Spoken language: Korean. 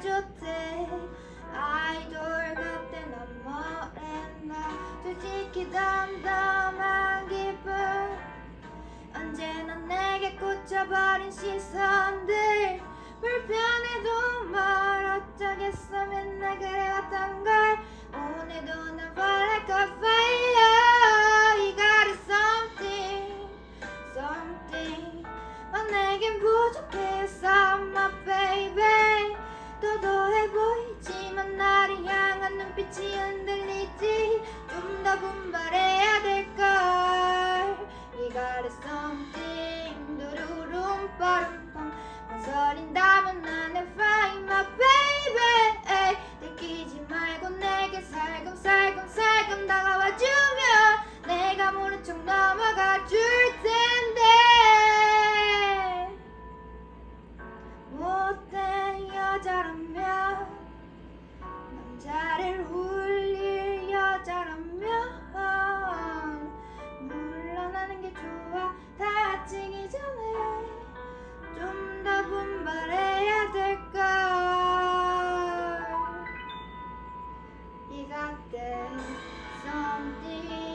좋대 아이돌 같대 넌 뭐랬나? 솔직히 담담한 기분. 언제나 내게 꽂혀버린 시선들. 불편해도 말 어쩌겠어 맨날 그래왔던 걸. 오늘도 난 fall like a fire. You got it something something. 넌 내겐 부족해서 my baby 어디서 분발해야 될까 We got something 두루룽 빠름빵. 망설인다면 나는 find my baby. 느끼지 말고 내게 살금살금 살금 다가와주면 내가 모른 척 넘어가 줄 텐데. 못된 여자라면 is often something